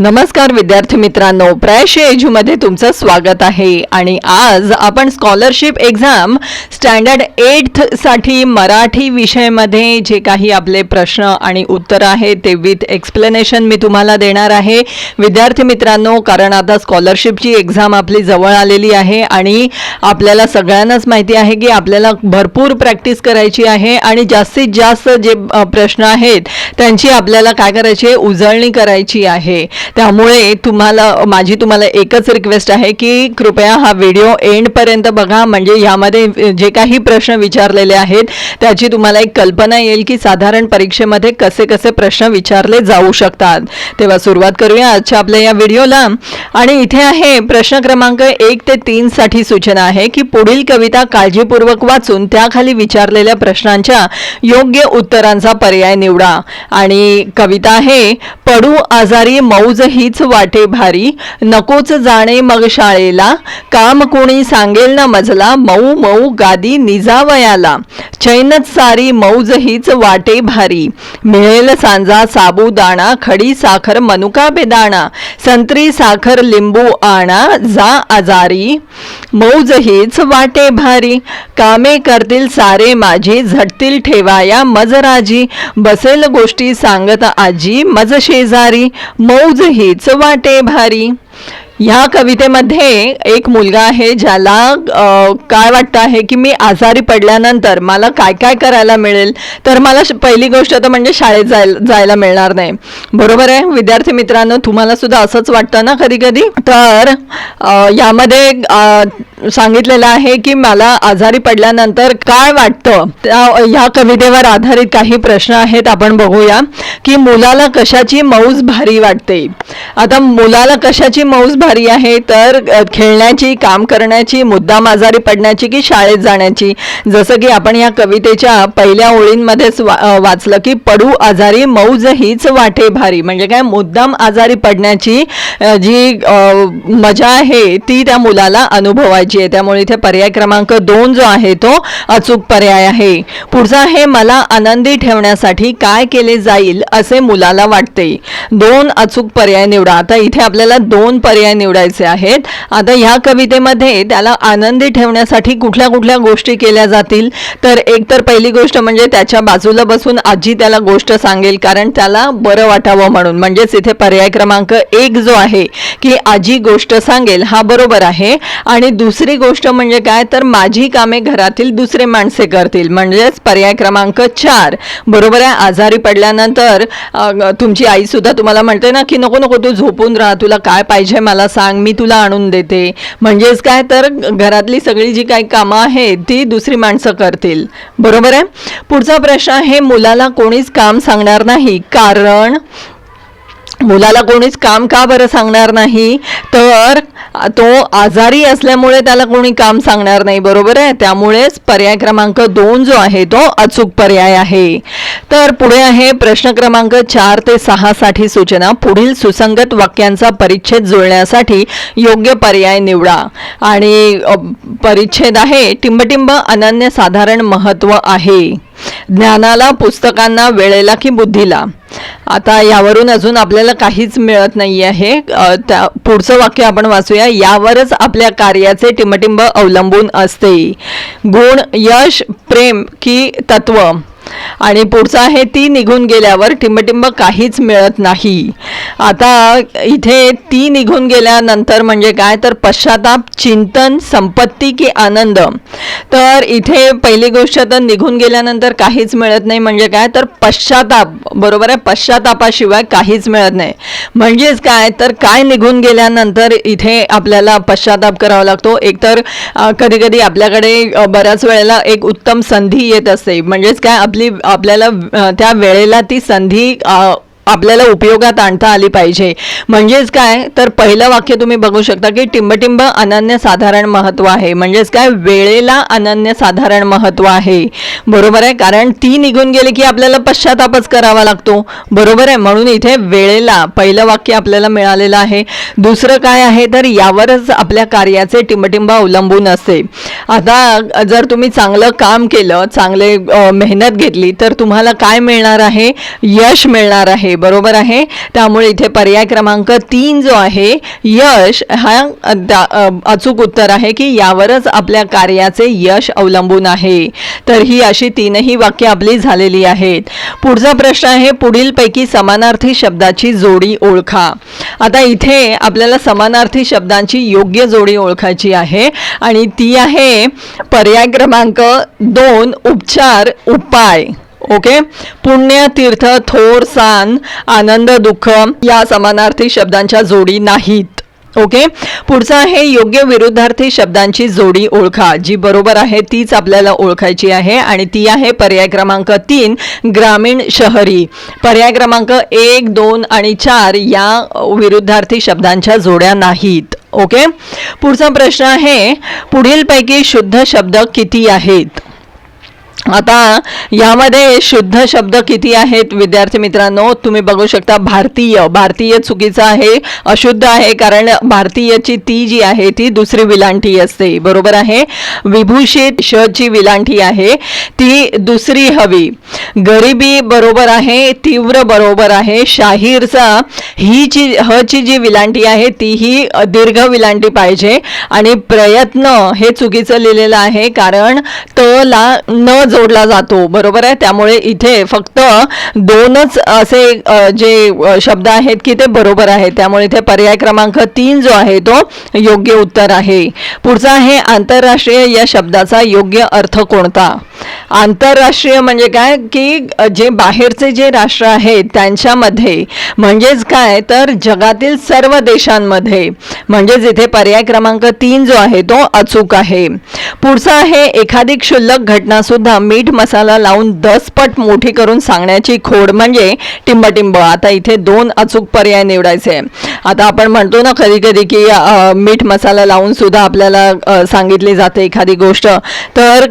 नमस्कार विद्यार्थी मित्रांनो प्रयाशी एजूमध्ये तुमचं स्वागत आहे. आणि आज आपण स्कॉलरशिप एक्झाम स्टँडर्ड एटसाठी मराठी विषयामध्ये जे काही आपले प्रश्न आणि उत्तर आहे ते विथ एक्सप्लेनेशन मी तुम्हाला देणार आहे. विद्यार्थी मित्रांनो कारण आता स्कॉलरशिपची एक्झाम आपली जवळ आलेली आहे आणि आपल्याला सगळ्यांनाच माहिती आहे की आपल्याला भरपूर प्रॅक्टिस करायची आहे आणि जास्तीत जास्त जे प्रश्न आहेत त्यांची आपल्याला काय करायची आहे? उजळणी करायची आहे. त्यामुळे तुम्हाला माझी तुम्हाला एकच रिक्वेस्ट आहे की कृपया हा व्हिडिओ एंडपर्यंत बघा. म्हणजे यामध्ये जे काही प्रश्न विचारलेले आहेत त्याची तुम्हाला एक कल्पना येईल की साधारण परीक्षेमध्ये कसे कसे प्रश्न विचारले जाऊ शकतात. तेव्हा सुरुवात करूया आजच्या आपल्या या व्हिडिओला आणि इथे आहे प्रश्न क्रमांक एक ते तीनसाठी सूचना आहे की पुढील कविता काळजीपूर्वक वाचून त्याखाली विचारलेल्या प्रश्नांच्या योग्य उत्तरांचा पर्याय निवडा. आणि कविता आहे पडू आजारी मौज हीच वाटे भारी. नकोच जाणे मग शाळेला. काम कोणी सांगेल ना मजला. मऊ मऊ गादी निजावयाला. चैनच सारी मौज हीच वाटे भारी. मिळेल सांजा साबुदाणा खडी साखर मनुका बेदाणा. संत्री साखर लिंबू आणा जा आजारी. मौज हीच वाटे भारी. कामे करतील सारे माझी झटतील ठेवाया मजराजी. बसेल गोष्टी सांगत आजी मज शेजारी. मौज हीच वाटे भारी. ह्या कवितेमध्ये एक मुलगा आहे ज्याला काय वाटतं आहे की मी आजारी पडल्यानंतर मला काय काय करायला मिळेल? तर मला पहिली गोष्ट तर म्हणजे शाळेत जायला जायला मिळणार नाही. बरोबर आहे? विद्यार्थी मित्रांनो तुम्हाला सुद्धा असंच वाटतं ना कधी कधी तर यामध्ये सांगितलेलं आहे की मला आजारी पडल्यानंतर काय वाटतं? त्या ह्या कवितेवर आधारित काही प्रश्न आहेत आपण बघूया. की मुलाला कशाची मौज भारी वाटते? आता मुलाला कशाची मौज भारी आहे? तर खेळण्याची काम करण्याची मुद्दाम आजारी पडण्याची की शाळेत जाण्याची? जसं की आपण या कवितेच्या पहिल्या ओळींमध्येच वा वाचलं की पडू आजारी मौज हीच वाटे भारी. म्हणजे काय? मुद्दाम आजारी पडण्याची जी मजा आहे ती त्या मुलाला अनुभवायची आहे. त्यामुळे इथे पर्याय क्रमांक दोन जो आहे तो अचूक पर्याय आहे. पुढचा आहे मला आनंदी ठेवण्यासाठी काय केले जाईल असे मुलाला वाटते. दोन अचूक पर्याय निवडा. आता इथे आपल्याला दोन पर्याय निवडायचे आहेत. आता ह्या कवितेमध्ये त्याला आनंदी ठेवण्यासाठी कुठल्या कुठल्या गोष्टी केल्या जातील? तर एक तर पहिली गोष्ट म्हणजे त्याच्या बाजूला बसून आजी त्याला गोष्ट सांगेल कारण त्याला बरं वाटावं म्हणून. म्हणजेच इथे पर्याय क्रमांक एक जो आहे की आजी गोष्ट सांगेल हा बरोबर आहे. आणि दुसरा दुसरी गोष्ट म्हणजे काय? तर माझी कामे घरातील दुसरे माणसे करतील. म्हणजेच पर्याय क्रमांक चार. बरोबर आहे? आजारी पडल्यानंतर तुमची आईसुद्धा तुम्हाला म्हणते ना की नको नको तू झोपून राहा. तुला काय पाहिजे मला सांग. मी तुला आणून देते. म्हणजेच काय? तर घरातली सगळी जी काही कामं आहेत ती दुसरी माणसं करतील. बरोबर आहे? पुढचा प्रश्न आहे मुलाला कोणीच काम सांगणार नाही. कारण मुलाला कोणीच काम का बरं सांगणार नाही? तर तो आजारी असल्यामुळे त्याला कोणी काम सांगणार नाही बरोबर आहे? त्यामुळेच पर्याय क्रमांक दोन जो आहे तो अचूक पर्याय आहे. तर पुढे आहे प्रश्न क्रमांक चार ते सहासाठी सूचना. पुढील सुसंगत वाक्यांचा परिच्छेद जुळण्यासाठी योग्य पर्याय निवडा. आणि परिच्छेद आहे टिंबटिंब अनन्यसाधारण महत्त्व आहे. ज्ञानाला पुस्तकांना वेळेला की बुद्धीला. आता यावरून अजून आपल्याला काहीच मिळत नाही आहे त्या पुढचं वाक्य आपण वाचूया. यावरच आपल्या कार्याचे टिंबटिंब अवलंबून असते. गुण यश प्रेम की तत्व. आणि पुढचं आहे ती निघून गेल्यावर टिंबटिंब काहीच मिळत नाही. आता इथे ती निघून गेल्यानंतर म्हणजे काय? तर पश्चाताप चिंतन संपत्ती की आनंद. तर इथे पहिली गोष्ट तर निघून गेल्यानंतर काहीच मिळत नाही. म्हणजे काय? तर पश्चाताप. बरोबर आहे? पश्चातापाशिवाय काहीच मिळत नाही. म्हणजेच काय? तर काय निघून गेल्यानंतर इथे आपल्याला पश्चाताप करावा लागतो. एकतर कधी कधी आपल्याकडे बऱ्याच वेळेला एक उत्तम संधी येत असते. म्हणजेच काय? आपली आपल्याला त्या वेळेला ती संधी आपल्याला उपयोगात आणता आली पाहिजे. म्हणजेच काय? तर पहिलं वाक्य तुम्ही बघू शकता की टिंबटिंब अनन्य साधारण महत्त्व आहे. म्हणजेच काय? वेळेला अनन्य साधारण महत्त्व आहे. बरोबर आहे? कारण ती निघून गेली की आपल्याला पश्चातापच करावा लागतो. बरोबर आहे? म्हणून इथे वेळेला पहिलं वाक्य आपल्याला मिळालेलं आहे. दुसरं काय आहे? तर यावरच आपल्या कार्याचे टिंबटिंब अवलंबून असते. आता जर तुम्ही चांगलं काम केलं चांगले मेहनत घेतली तर तुम्हाला काय मिळणार आहे? यश मिळणार आहे. आहे. बरोबर आहे. त्यामुळे इथे पर्याय क्रमांक तीन जो आहे यश हा अचूक उत्तर आहे की यावरच आपल्या कार्याचे यश अवलंबून आहे. तर ही अशी तीनही वाक्य आपली झालेली आहेत. पुढचा प्रश्न आहे पुढीलपैकी समानार्थी शब्दाची जोडी ओळखा. आता इथे आपल्याला समानार्थी शब्दांची योग्य जोडी ओळखायची आहे आणि ती आहे पर्याय क्रमांक दोन उपचार उपाय. ओके पुण्य तीर्थ थोर सान आनंद दुःख या समानार्थी शब्दांच्या जोडी नाहीत. ओके पुढचं आहे योग्य विरुद्धार्थी शब्दांची जोडी ओळखा. जी बरोबर आहे तीच आपल्याला ओळखायची आहे आणि ती आहे पर्याय क्रमांक तीन ग्रामीण शहरी. पर्याय क्रमांक एक दोन आणि चार या विरुद्धार्थी शब्दांच्या जोड्या नाहीत. ओके पुढचा प्रश्न आहे पुढीलपैकी शुद्ध शब्द किती आहेत? आता यामध्ये शुद्ध शब्द किती आहेत? विद्यार्थी मित्रांनो तुम्ही बघू शकता भारतीय. भारतीय चुकीचं आहे अशुद्ध आहे कारण भारतीयची ती जी आहे ती दुसरी विलांटी असते. बरोबर आहे? विभूषित श ची विलांटी आहे. ती दुसरी हवी. गरिबी बरोबर आहे तीव्र बरोबर आहे. शाहीरचा ही जी ह ची जी विलांटी आहे ती ही दीर्घ विलांटी पाहिजे. आणि प्रयत्न हे चुकीचं लिहिलेलं आहे कारण त ला न जोडला जातो. बरोबर आहे? त्यामुळे इथे फक्त दोनच असे जे शब्द आहेत की ते बरोबर आहेत. त्यामुळे इथे पर्याय क्रमांक तीन जो आहे तो योग्य उत्तर आहे. पुढचा आहे आंतरराष्ट्रीय या शब्दाचा योग्य अर्थ कोणता? आंतरराष्ट्रीय म्हणजे काय? की जे बाहेरचे जे राष्ट्र आहेत त्यांच्यामध्ये. म्हणजेच काय? तर जगातील सर्व देशांमध्ये. म्हणजेच इथे पर्याय क्रमांक तीन जो आहे तो अचूक आहे. पुढचा आहे एखादी क्षुल्लक घटना सुद्धा. मीठ मसाला लावून दसपट मोठी करून सांगण्याची खोड म्हणजे टिंबटिंब. आता इथे दोन अचूक पर्याय निवडायचे. आता आपण म्हणतो ना कधी कधी की मीठ मसाला लावून सुद्धा आपल्याला सांगितली जाते एखादी गोष्ट. तर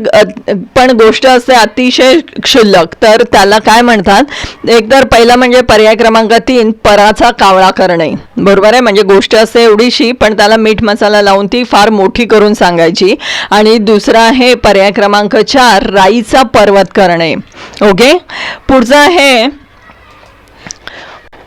पण गोष्ट असते अतिशय क्षुल्लक. तर त्याला काय म्हणतात? एक तर पहिला म्हणजे पर्याय क्रमांक तीन पराचा कावळा करणे. बरोबर आहे? म्हणजे गोष्ट असते एवढीशी पण त्याला मीठ मसाला लावून ती फार मोठी करून सांगायची. आणि दुसरा आहे पर्याय क्रमांक चार राई राईचा पर्वत करणे. ओके पुढचं आहे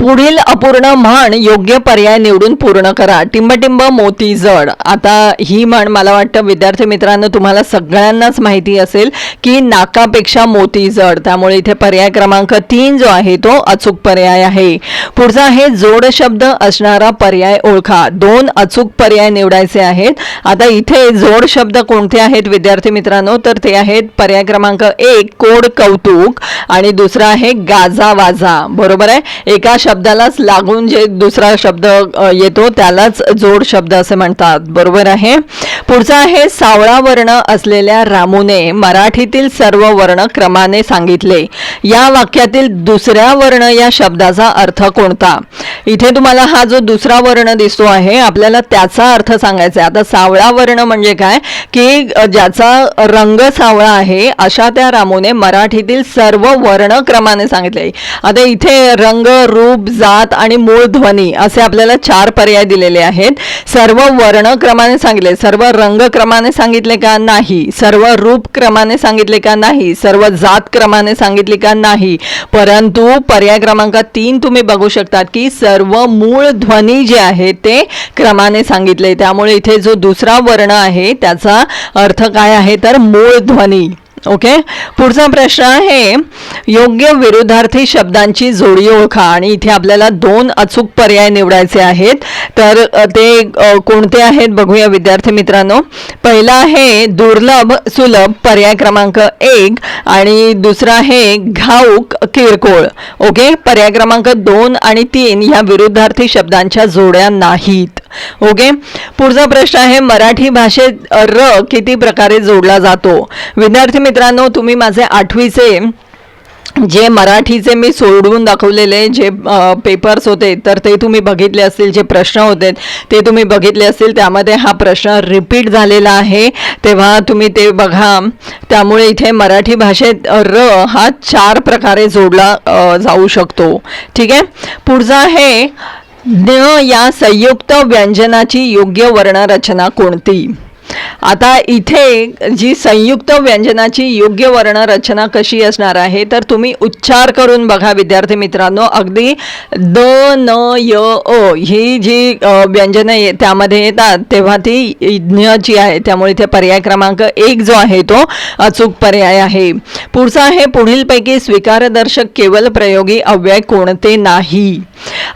पुढील अपूर्ण म्हण योग्य पर्याय निवडून पूर्ण करा. टिंबटिंब मोती जड. आता ही म्हण मला वाटतं विद्यार्थी मित्रांनो तुम्हाला सगळ्यांनाच माहिती असेल की नाकापेक्षा मोती जड. त्यामुळे इथे पर्याय क्रमांक तीन जो आहे तो अचूक पर्याय आहे. पुढचा आहे जोड शब्द असणारा पर्याय ओळखा. दोन अचूक पर्याय निवडायचे आहेत. आता इथे जोड शब्द कोणते आहेत विद्यार्थी मित्रांनो? तर ते आहेत पर्याय क्रमांक एक कोड कौतुक. आणि दुसरा आहे गाजा वाजा. बरोबर आहे? एका शब्दालाच लागून जे दुसरा शब्द येतो त्यालाच जोड शब्द असे म्हणतात. बरोबर आहे? पुढचा आहे सावळा वर्ण असलेल्या रामूने मराठीतील सर्व वर्ण क्रमाने सांगितले. या वाक्यातील दुसऱ्या वर्ण या शब्दाचा अर्थ कोणता? इथे तुम्हाला हा जो दुसरा वर्ण दिसतो आहे आपल्याला त्याचा अर्थ सांगायचा आहे. आता सावळा वर्ण म्हणजे काय? की ज्याचा रंग सावळा आहे अशा त्या रामूने मराठीतील सर्व वर्ण क्रमाने सांगितले. आता इथे रंग रूप जात आणि मूळ ध्वनी असे आपल्याला चार पर्याय दिलेले आहेत. सर्व वर्ण क्रमाने सांगितले. सर्व रंग क्रमाने सांगितले का नाही? सर्व रूप क्रमाने सांगितले का नाही? सर्व जात क्रमाने सांगितले का नाही? परंतु पर्याय क्रमांक तीन तुम्ही बघू शकतात की सर्व मूळ ध्वनी जे आहे ते क्रमाने सांगितले. त्यामुळे इथे जो दुसरा वर्ण आहे त्याचा अर्थ काय आहे? तर मूळ ध्वनी. ओके पुढचा प्रश्न आहे योग्य विरुद्धार्थी शब्दांची जोडी ओळखा. आणि इथे आपल्याला दोन अचूक पर्याय निवडायचे आहेत. तर ते कोणते आहेत बघूया विद्यार्थी मित्रांनो. पहिला आहे दुर्लभ सुलभ पर्याय क्रमांक एक आणि दुसरा आहे घाऊक किरकोळ. ओके पर्याय क्रमांक दोन आणि तीन ह्या विरुद्धार्थी शब्दांच्या जोड्या नाहीत. ओके? पुढचा प्रश्न आहे मराठी भाषेत र किती प्रकारे जोडला जातो? विद्यार्थी मित्रांनो तुम्ही माझे आठवीचे जे मराठीचे मी सोडवून दाखवलेले जे पेपर्स होते तर ते तुम्ही बघितले असतील जे प्रश्न होते ते तुम्ही बघितले असतील. त्यामध्ये हा प्रश्न रिपीट झालेला आहे. तेव्हा तुम्ही ते बघा. त्यामुळे इथे मराठी भाषेत र हा चार प्रकारे जोडला जाऊ शकतो. ठीक आहे? पुढचा आहे ज्ञ या संयुक्त व्यंजनाची योग्य वर्णरचना कोणती? आता इथे जी संयुक्त व्यंजनाची योग्य वर्णरचना कशी असणार आहे तर तुम्ही उच्चार करून बघा विद्यार्थी मित्रांनो. अगदी द न य अ ही जी व्यंजनं ये- त्यामध्ये येतात तेव्हा ती ज्ञची आहे. त्यामुळे इथे पर्याय क्रमांक एक जो आहे तो अचूक पर्याय आहे. पुढचा आहे पुढीलपैकी स्वीकारदर्शक केवल प्रयोगी अव्यय कोणते नाही?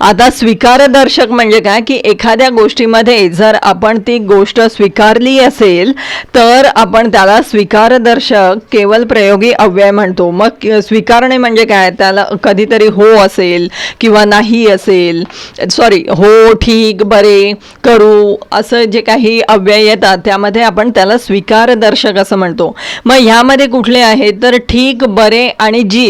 आता स्वीकारदर्शक म्हणजे काय की एखाद्या गोष्टीमध्ये जर आपण ती गोष्ट स्वीकारली असेल तर आपण त्याला स्वीकारदर्शक केवळ प्रयोगी अव्यय म्हणतो. मग स्वीकारणे म्हणजे काय त्याला कधीतरी हो असेल किंवा नाही असेल सॉरी हो ठीक बरे करू असं जे काही अव्यय येतात त्यामध्ये आपण त्याला स्वीकारदर्शक असं म्हणतो. मग ह्यामध्ये कुठले आहेत तर ठीक बरे आणि जी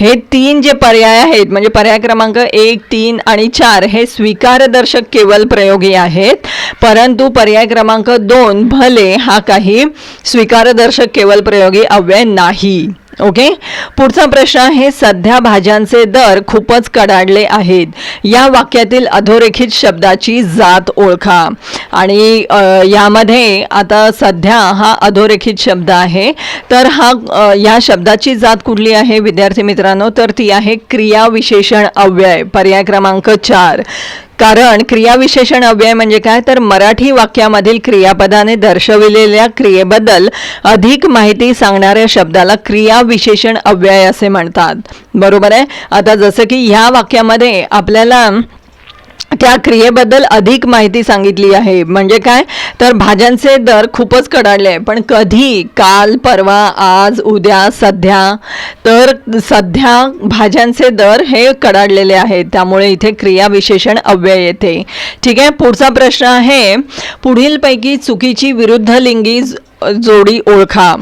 हे तीन जे पर्याय आहेत म्हणजे पर्याय क्रमांक एक तीन आणि चार हे स्वीकारदर्शक केवल प्रयोगी आहेत. परंतु पर्याय क्रमांक दोन भले हा काही स्वीकारदर्शक केवल प्रयोगी अव्यय नाही. ओके पुढचा प्रश्न आहे सध्या भाज्यांचे दर खूपच कडाडले आहेत. या वाक्यातील अधोरेखित शब्दाची जात ओळखा. आणि यामध्ये आता सध्या हा अधोरेखित शब्द आहे. तर हा या शब्दाची जात कुठली आहे विद्यार्थी मित्रांनो? तर ती आहे क्रियाविशेषण अव्यय पर्याय क्रमांक चार. कारण क्रियाविशेषण अव्यय म्हणजे काय? तर मराठी वाक्यामधील क्रियापदाने दर्शविलेल्या क्रियेबद्दल अधिक माहिती सांगणाऱ्या शब्दाला क्रियाविशेषण अव्यय असे म्हणतात. बरोबर आहे? आता जसं की ह्या वाक्यामध्ये आपल्याला त्या क्रियेबद्दल अधिक माहिती सांगितली आहे. म्हणजे काय? तर भाज्यांचे दर खूपच कडाडले आहे. पण कधी काल परवा आज उद्या सध्या तर सध्या भाज्यांचे दर हे कडाडलेले आहेत. त्यामुळे इथे क्रियाविशेषण अव्यय येते. ठीक आहे? पुढचा प्रश्न आहे पुढीलपैकी चुकीची विरुद्ध लिंगी जोडी ओळखा.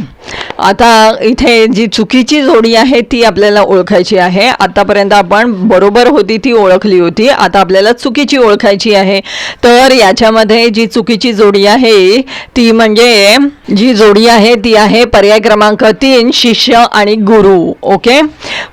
आता इथे जी चुकीची जोडी आहे ती आपल्याला ओळखायची आहे. आतापर्यंत आपण बरोबर होती ती ओळखली होती. आता आपल्याला चुकीची ओळखायची आहे. तर याच्यामध्ये जी चुकीची जोडी आहे ती म्हणजे जी जोडी आहे ती आहे पर्याय क्रमांक तीन शिष्य आणि गुरु. ओके?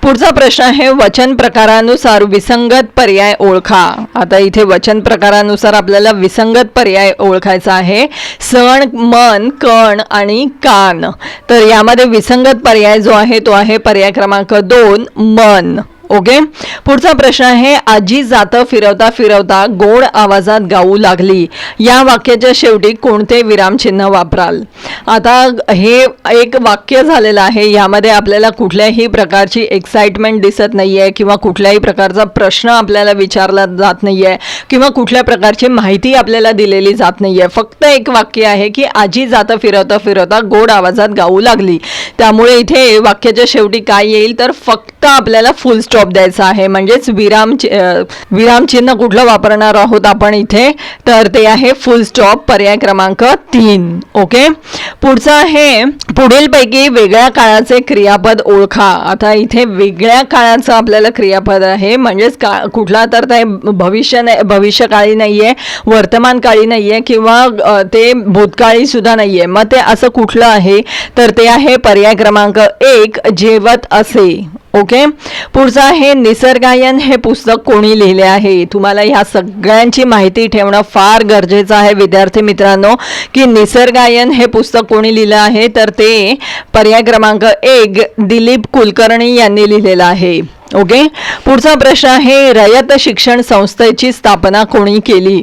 पुढचा प्रश्न आहे वचन प्रकारानुसार विसंगत पर्याय ओळखा. आता इथे वचन प्रकारानुसार आपल्याला विसंगत पर्याय ओळखायचा आहे. सण मन कण आणि कान. तर यामध्ये विसंगत पर्याय जो आहे तो आहे पर्याय क्रमांक दोन मन. ओके पुढचा प्रश्न आहे आजी जातं फिरवता फिरवता गोड आवाजात गाऊ लागली. या वाक्याच्या शेवटी कोणते विरामचिन्ह वापराल? आता हे एक वाक्य झालेलं आहे यामध्ये आपल्याला कुठल्याही प्रकारची एक्साइटमेंट दिसत नाही आहे किंवा कुठल्याही प्रकारचा प्रश्न आपल्याला विचारला जात नाही आहे किंवा कुठल्या प्रकारची माहिती आपल्याला दिलेली जात नाही आहे फक्त एक वाक्य आहे की आजी जातं फिरवता फिरवता गोड आवाजात गाऊ लागली. त्यामुळे इथे वाक्याच्या शेवटी काय येईल? तर फक्त आपल्याला फुल स्टॉप द्यायचा आहे. म्हणजेच विराम विरामचिन्ह कुठलं वापरणार आहोत आपण इथे? तर ते आहे फुल स्टॉप पर्याय क्रमांक तीन. ओके पुढचं आहे पुढीलपैकी वेगळ्या काळाचे क्रियापद ओळखा. आता इथे वेगळ्या काळाचं आपल्याला क्रियापद आहे. म्हणजेच का कुठला तर ते भविष्य नाही भविष्यकाळी नाही आहे वर्तमानकाळी नाही आहे किंवा ते भूतकाळी सुद्धा नाही आहे मग ते असं कुठलं आहे? तर ते आहे पर्याय क्रमांक एक जेवत असे. ओके? पुढचं आहे निसर्गायन हे पुस्तक कोणी लिहिले आहे? तुम्हाला ह्या सगळ्यांची माहिती ठेवणं फार गरजेचं आहे विद्यार्थी मित्रांनो की निसर्गायन हे पुस्तक कोणी लिहिलं आहे? तर ते पर्याय क्रमांक एक दिलीप कुलकर्णी यांनी लिहिलेलं आहे. ओके? पुढचा प्रश्न आहे रयत शिक्षण संस्थेची स्थापना कोणी केली?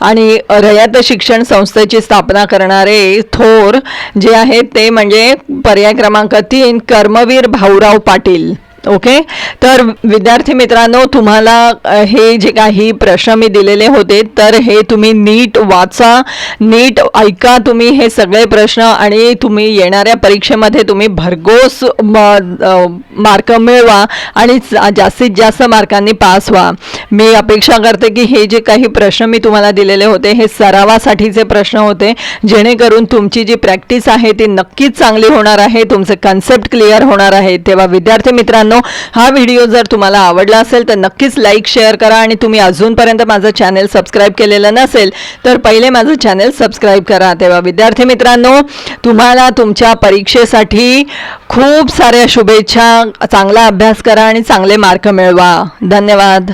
आणि रयत शिक्षण संस्थेची स्थापना करणारे थोर जे आहेत ते म्हणजे पर्याय क्रमांक तीन कर्मवीर भाऊराव पाटील. ओके? तर विद्यार्थी मित्रांनो तुम्हाला हे जे काही प्रश्न मी दिलेले होते तर हे तुम्ही नीट वाचा नीट ऐका तुम्ही हे सगळे प्रश्न आणि तुम्ही येणाऱ्या परीक्षेमध्ये तुम्ही भरघोस मार्क मिळवा आणि जास्तीत जास्त मार्कांनी पास व्हा. मी अपेक्षा करते की हे जे काही प्रश्न मी तुम्हाला दिलेले होते हे सरावासाठीचे प्रश्न होते जेणेकरून तुमची जी प्रॅक्टिस आहे ती नक्कीच चांगली होणार आहे तुमचे कन्सेप्ट क्लिअर होणार आहे. तेव्हा विद्यार्थी मित्रांनो मित्रांनो हा व्हिडिओ जर तुम्हाला आवडला असेल तर नक्कीच लाईक शेअर करा आणि तुम्ही अजूनपर्यंत माझं चॅनेल सबस्क्राईब केलेलं नसेल तर पहिले माझं चॅनेल सबस्क्राईब करा. तेव्हा विद्यार्थी मित्रांनो तुम्हाला तुमच्या परीक्षेसाठी खूप साऱ्या शुभेच्छा. चांगला अभ्यास करा आणि चांगले मार्क मिळवा. धन्यवाद.